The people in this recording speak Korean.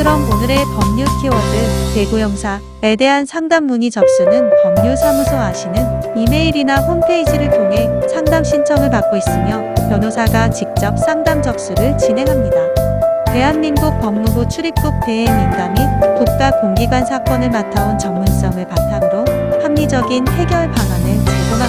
자 그럼 오늘의 법률 키워드 대구형사에 대한 상담 문의 접수는 법률사무소 아시는 이메일이나 홈페이지를 통해 상담 신청을 받고 있으며 변호사가 직접 상담 접수를 진행합니다. 대한민국 법무부 출입국 대행인가 및 국가 공기관 사건을 맡아온 전문성을 바탕으로 합리적인 해결 방안을 제공